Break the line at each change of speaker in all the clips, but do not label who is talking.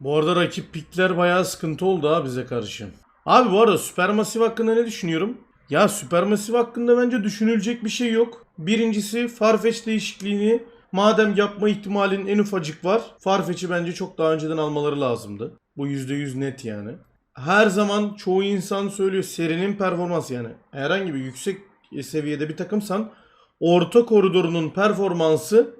Bu arada rakip pikler bayağı sıkıntı oldu ha bize karşı. Abi bu arada Supermassive hakkında ne düşünüyorum? Ya Supermassive hakkında bence düşünülecek bir şey yok. Birincisi Farfetch değişikliğini madem yapma ihtimalin en ufacık var. Farfetch'i bence çok daha önceden almaları lazımdı. Bu %100 net yani. Her zaman çoğu insan söylüyor serinin performansı yani. Herhangi bir yüksek seviyede bir takımsan orta koridorunun performansı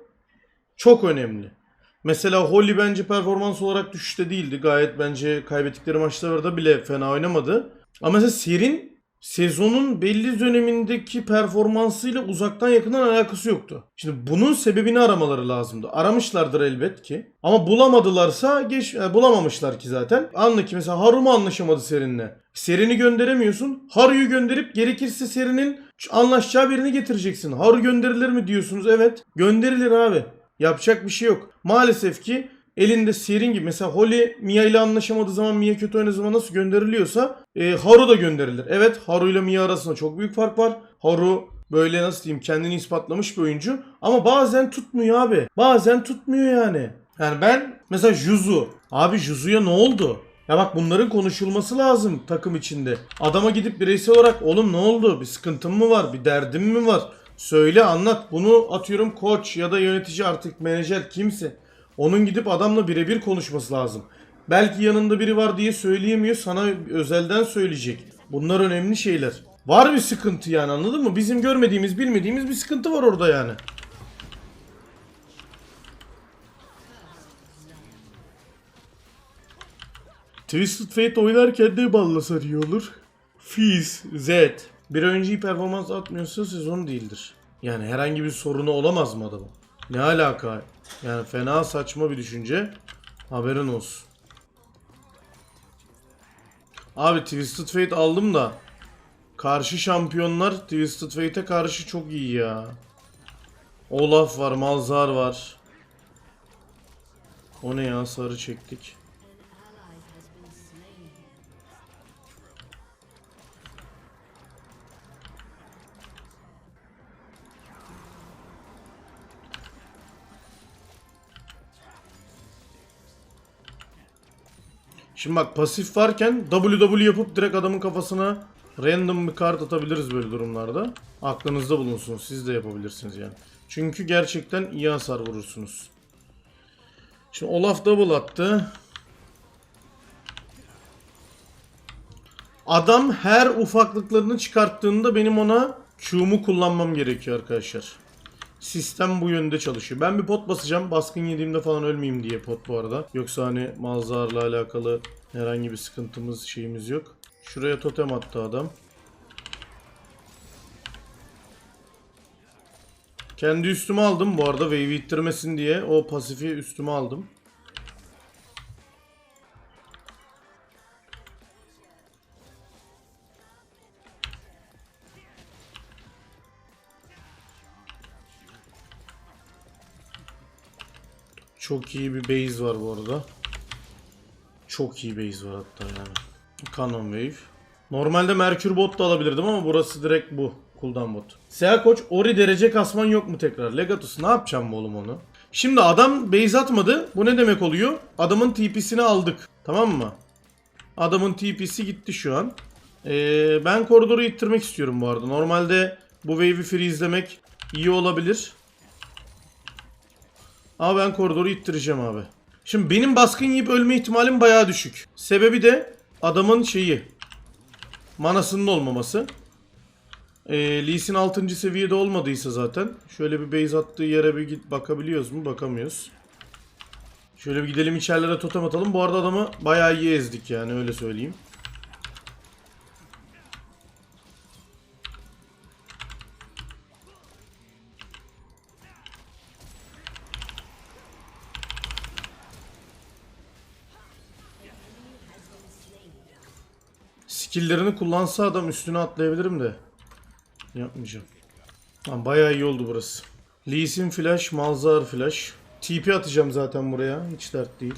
çok önemli. Mesela Holly bence performans olarak düşüşte değildi. Gayet bence kaybettikleri maçlarda bile fena oynamadı. Ama mesela Serin sezonun belli dönemindeki performansıyla uzaktan yakından alakası yoktu. Şimdi bunun sebebini aramaları lazımdı. Aramışlardır elbet ki. Ama bulamadılarsa geç e, bulamamışlar ki zaten. Anla ki mesela Haru mu anlaşamadı Serin'le? Serin'i gönderemiyorsun. Haru'yu gönderip gerekirse Serin'in anlaşacağı birini getireceksin. Haru gönderilir mi diyorsunuz? Evet. Gönderilir abi. Yapacak bir şey yok. Maalesef ki elinde Serin gibi mesela Holly Mia ile anlaşamadığı zaman Mia kötü oynadığı zaman nasıl gönderiliyorsa e, Haru da gönderilir. Evet Haru ile Mia arasında çok büyük fark var. Haru böyle nasıl diyeyim kendini ispatlamış bir oyuncu ama bazen tutmuyor abi. Bazen tutmuyor yani. Yani ben mesela Juzu. Abi Juzu'ya ne oldu? Ya bak bunların konuşulması lazım takım içinde. Adama gidip bireysel olarak oğlum ne oldu? Bir sıkıntın mı var? Bir derdin mi var? Söyle anlat. Bunu atıyorum koç ya da yönetici artık menajer kimse. Onun gidip adamla birebir konuşması lazım. Belki yanında biri var diye söyleyemiyor. Sana özelden söyleyecek. Bunlar önemli şeyler. Var bir sıkıntı yani anladın mı? Bizim görmediğimiz, bilmediğimiz bir sıkıntı var orada yani. Twisted Fate oynarken de balla sarıyor olur. Fizz, Z. Bir oyuncu performans atmıyorsa sezon değildir. Yani herhangi bir sorunu olamaz mı adamın? Ne alaka? Yani fena saçma bir düşünce. Haberin olsun. Abi Twisted Fate aldım da karşı şampiyonlar Twisted Fate'e karşı çok iyi ya. Olaf var, Malzar var. O ne ya sarı çektik. Şimdi bak pasif varken WW yapıp direkt adamın kafasına random bir kart atabiliriz böyle durumlarda. Aklınızda bulunsun. Siz de yapabilirsiniz yani. Çünkü gerçekten iyi hasar vurursunuz. Şimdi Olaf double attı. Adam her ufaklıklarını çıkarttığında benim ona Q'mu kullanmam gerekiyor arkadaşlar. Sistem bu yönde çalışıyor. Ben bir pot basacağım. Baskın yediğimde falan ölmeyeyim diye pot bu arada. Yoksa hani Malzar'la alakalı herhangi bir sıkıntımız şeyimiz yok. Şuraya totem attı adam. Kendi üstüme aldım bu arada wave'i ittirmesin diye. O pasifi üstüme aldım. Çok iyi bir base var bu arada. Çok iyi base var hatta yani. Canon Wave. Normalde Merkür bot da alabilirdim ama burası direkt bu. Cooldown bot. Seha Koç Ori derece kasman yok mu tekrar? Legatus ne yapacağım oğlum onu? Şimdi adam base atmadı. Bu ne demek oluyor? Adamın TP'sini aldık. Tamam mı? Adamın TP'si gitti şu an. Ee, ben koridoru ittirmek istiyorum bu arada. Normalde bu wave'i freezelemek iyi olabilir. Ama ben koridoru ittireceğim abi. Şimdi benim baskın yiyip ölme ihtimalim bayağı düşük. Sebebi de adamın şeyi. Manasının olmaması. Ee, Lee Sin 6. seviyede olmadıysa zaten. Şöyle bir base attığı yere bir git bakabiliyoruz mu? Bakamıyoruz. Şöyle bir gidelim içerilere totem atalım. Bu arada adamı bayağı iyi ezdik yani öyle söyleyeyim. Skill'lerini kullansa adam üstüne atlayabilirim de. Yapmayacağım. Tamam, bayağı iyi oldu burası. Lee flash, Malzahar flash. TP atacağım zaten buraya. Hiç dert değil.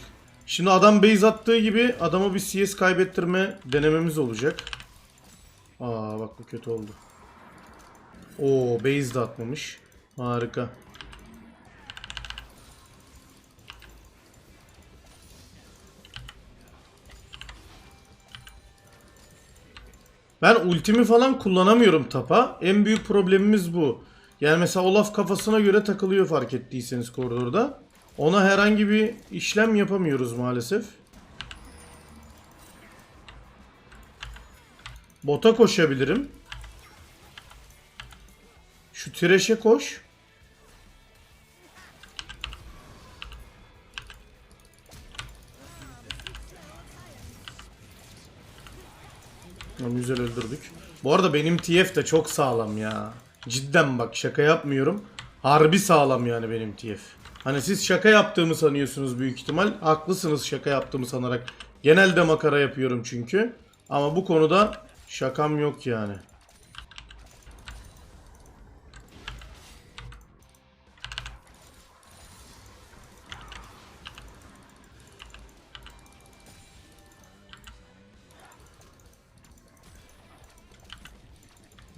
Şimdi adam base attığı gibi adama bir CS kaybettirme denememiz olacak. Aa bak bu kötü oldu. Oo base de atmamış. Harika. Ben ultimi falan kullanamıyorum tapa. En büyük problemimiz bu. Yani mesela Olaf kafasına göre takılıyor fark ettiyseniz koridorda. Ona herhangi bir işlem yapamıyoruz maalesef. Bota koşabilirim. Şu Thresh'e koş. Tamam, güzel öldürdük. Bu arada benim TF de çok sağlam ya. Cidden bak şaka yapmıyorum. Harbi sağlam yani benim TF. Hani siz şaka yaptığımı sanıyorsunuz büyük ihtimal. Haklısınız şaka yaptığımı sanarak. Genelde makara yapıyorum çünkü. Ama bu konuda şakam yok yani.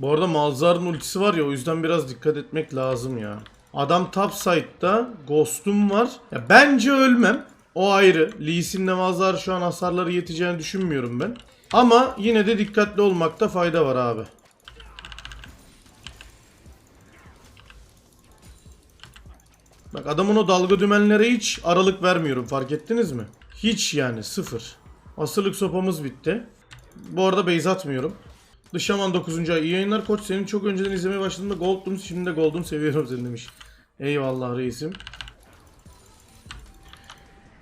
Bu arada Malzar'ın ultisi var ya o yüzden biraz dikkat etmek lazım ya. Adam top side'da Ghost'um var. Ya bence ölmem. O ayrı. Lee Sin'le Malzar şu an hasarları yeteceğini düşünmüyorum ben. Ama yine de dikkatli olmakta fayda var abi. Bak adamın o dalga dümenlere hiç aralık vermiyorum fark ettiniz mi? Hiç yani sıfır. Asırlık sopamız bitti. Bu arada base atmıyorum. Dışaman 9. ay. İyi yayınlar koç. Senin çok önceden izlemeye başladığımda Gold'dum. Şimdi de Gold'um seviyorum seni demiş. Eyvallah reisim.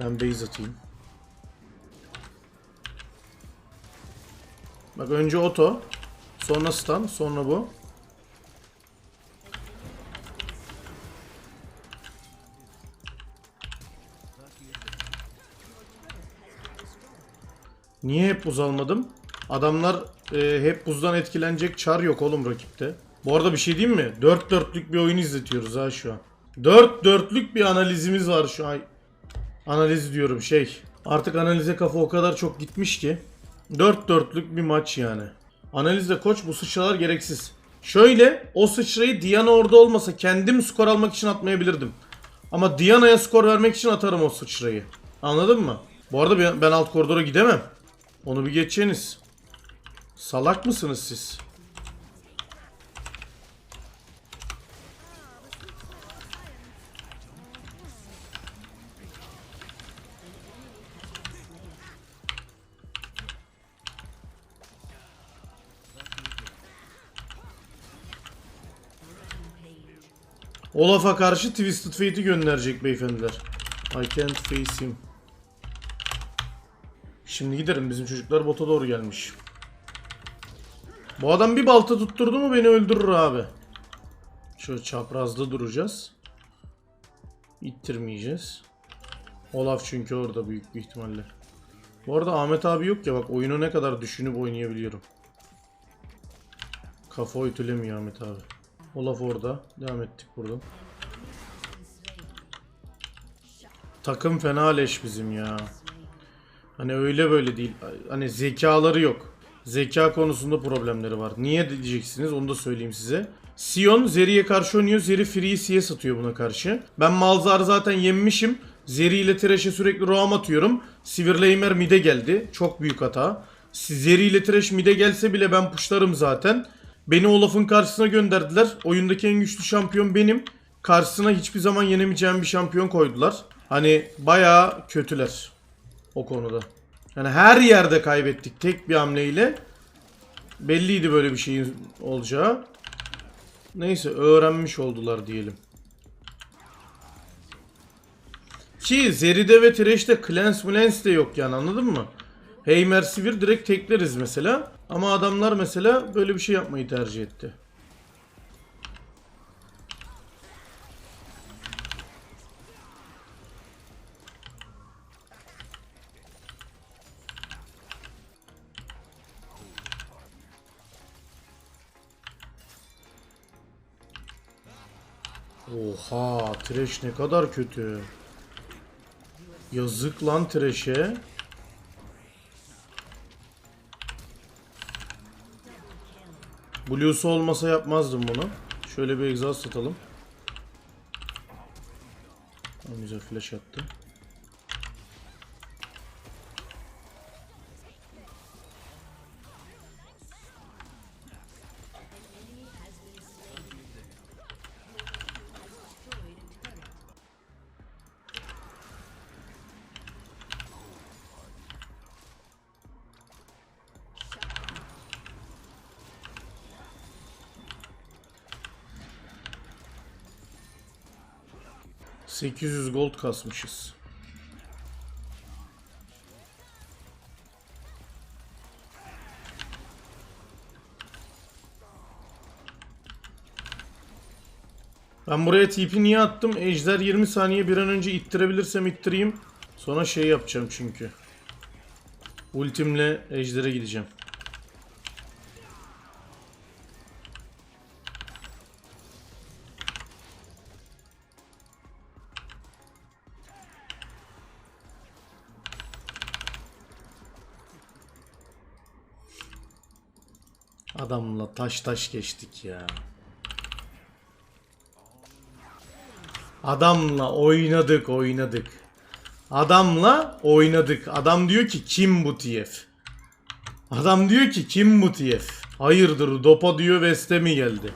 Ben base atayım. Bak önce oto. Sonra stun. Sonra bu. Niye hep buz almadım? Adamlar e, hep buzdan etkilenecek çar yok oğlum rakipte. Bu arada bir şey diyeyim mi? 4 dörtlük bir oyun izletiyoruz ha şu an. 4 dörtlük bir analizimiz var şu an. Analiz diyorum şey. Artık analize kafa o kadar çok gitmiş ki. 4 dörtlük bir maç yani. Analizde koç bu sıçralar gereksiz. Şöyle o sıçrayı Diana orada olmasa kendim skor almak için atmayabilirdim. Ama Diana'ya skor vermek için atarım o sıçrayı. Anladın mı? Bu arada ben, alt koridora gidemem. Onu bir geçeceğiniz. Salak mısınız siz? Olaf'a karşı Twisted Fate'i gönderecek beyefendiler. I can't face him. Şimdi giderim bizim çocuklar bota doğru gelmiş. Bu adam bir balta tutturdu mu beni öldürür abi. Şöyle çaprazda duracağız. İttirmeyeceğiz. Olaf çünkü orada büyük bir ihtimalle. Bu arada Ahmet abi yok ya bak oyunu ne kadar düşünüp oynayabiliyorum. Kafa ütülemiyor Ahmet abi. Olaf orada. Devam ettik buradan. Takım fena leş bizim ya. Hani öyle böyle değil. Hani zekaları yok. Zeka konusunda problemleri var. Niye diyeceksiniz onu da söyleyeyim size. Sion Zeri'ye karşı oynuyor. Zeri Free'yi C'ye satıyor buna karşı. Ben Malzar zaten yenmişim. Zeri ile Thresh'e sürekli roam atıyorum. Sivirleymer mid'e geldi. Çok büyük hata. Zeri ile Thresh mid'e gelse bile ben pushlarım zaten. Beni Olaf'ın karşısına gönderdiler. Oyundaki en güçlü şampiyon benim. Karşısına hiçbir zaman yenemeyeceğim bir şampiyon koydular. Hani bayağı kötüler o konuda. Yani her yerde kaybettik tek bir hamleyle. Belliydi böyle bir şeyin olacağı. Neyse öğrenmiş oldular diyelim. Ki Zeri'de ve Thresh'te Clans Mulens de yok yani anladın mı? Heimer Sivir direkt tekleriz mesela. Ama adamlar mesela böyle bir şey yapmayı tercih etti. Oha, Thresh ne kadar kötü. Yazık lan Thresh'e. Blue'su olmasa yapmazdım bunu. Şöyle bir egzoz satalım. Güzel flash attı. 800 gold kasmışız. Ben buraya TP niye attım? Ejder 20 saniye bir an önce ittirebilirsem ittireyim. Sonra şey yapacağım çünkü. Ultimle Ejder'e gideceğim. Adamla taş taş geçtik ya. Adamla oynadık oynadık. Adamla oynadık. Adam diyor ki kim bu TF? Adam diyor ki kim bu TF? Hayırdır Dopa diyor Veste mi geldi?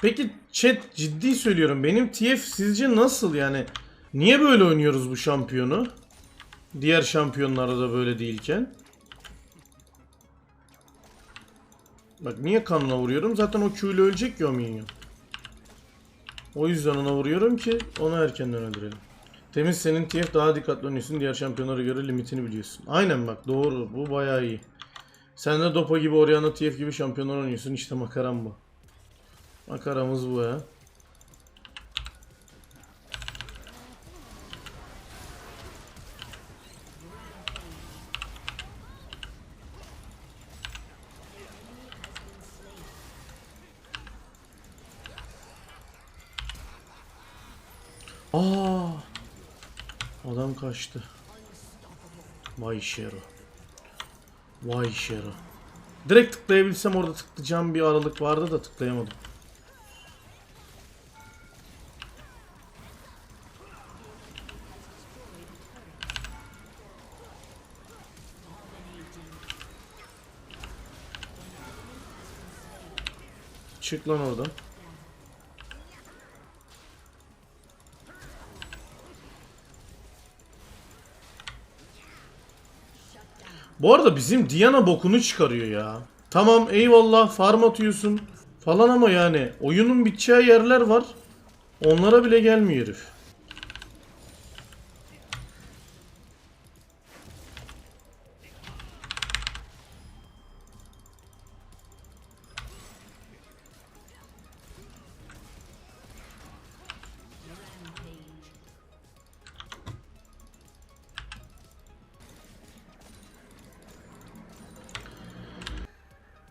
Peki chat ciddi söylüyorum benim TF sizce nasıl yani? Niye böyle oynuyoruz bu şampiyonu? Diğer şampiyonlarda da böyle değilken. Bak niye kanla vuruyorum? Zaten o Q ile ölecek ya o minyon. O yüzden ona vuruyorum ki onu erkenden öldürelim. Temiz senin TF daha dikkatli oynuyorsun. Diğer şampiyonlara göre limitini biliyorsun. Aynen bak doğru. Bu bayağı iyi. Sen de Dopa gibi Orianna TF gibi şampiyonlar oynuyorsun. İşte makaram bu. Makaramız bu ya. Aa! Adam kaçtı. Vay Şero. Vay Şero. Direkt tıklayabilsem orada tıklayacağım bir aralık vardı da tıklayamadım. Çık lan oradan. Bu arada bizim Diana bokunu çıkarıyor ya. Tamam eyvallah farm atıyorsun falan ama yani oyunun biteceği yerler var. Onlara bile gelmiyor herif.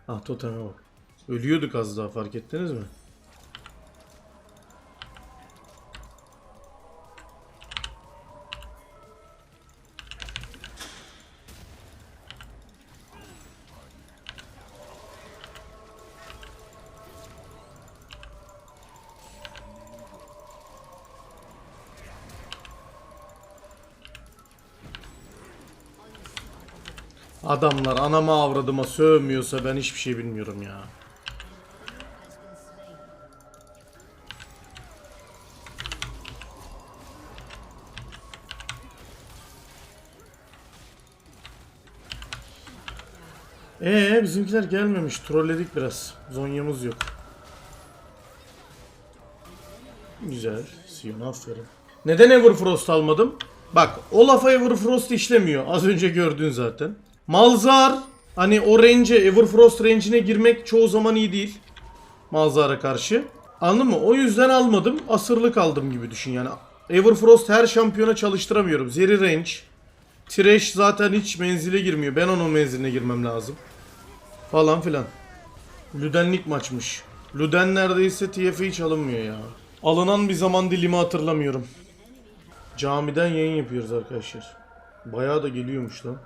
Ah toteme bak. Ölüyorduk az daha fark ettiniz mi? Adamlar anama avradıma sövmüyorsa ben hiçbir şey bilmiyorum ya. Ee bizimkiler gelmemiş. Trolledik biraz. Zonyamız yok. Güzel. Sion aferin. Neden Everfrost almadım? Bak o lafa Everfrost işlemiyor. Az önce gördün zaten. Malzar hani o range'e Everfrost range'ine girmek çoğu zaman iyi değil. Malzar'a karşı. Anladın mı? O yüzden almadım. Asırlık aldım gibi düşün yani. Everfrost her şampiyona çalıştıramıyorum. Zeri range. Thresh zaten hiç menzile girmiyor. Ben onun menziline girmem lazım. Falan filan. Ludenlik maçmış. Luden neredeyse TF'e hiç alınmıyor ya. Alınan bir zaman dilimi hatırlamıyorum. Camiden yayın yapıyoruz arkadaşlar. Bayağı da geliyormuş lan.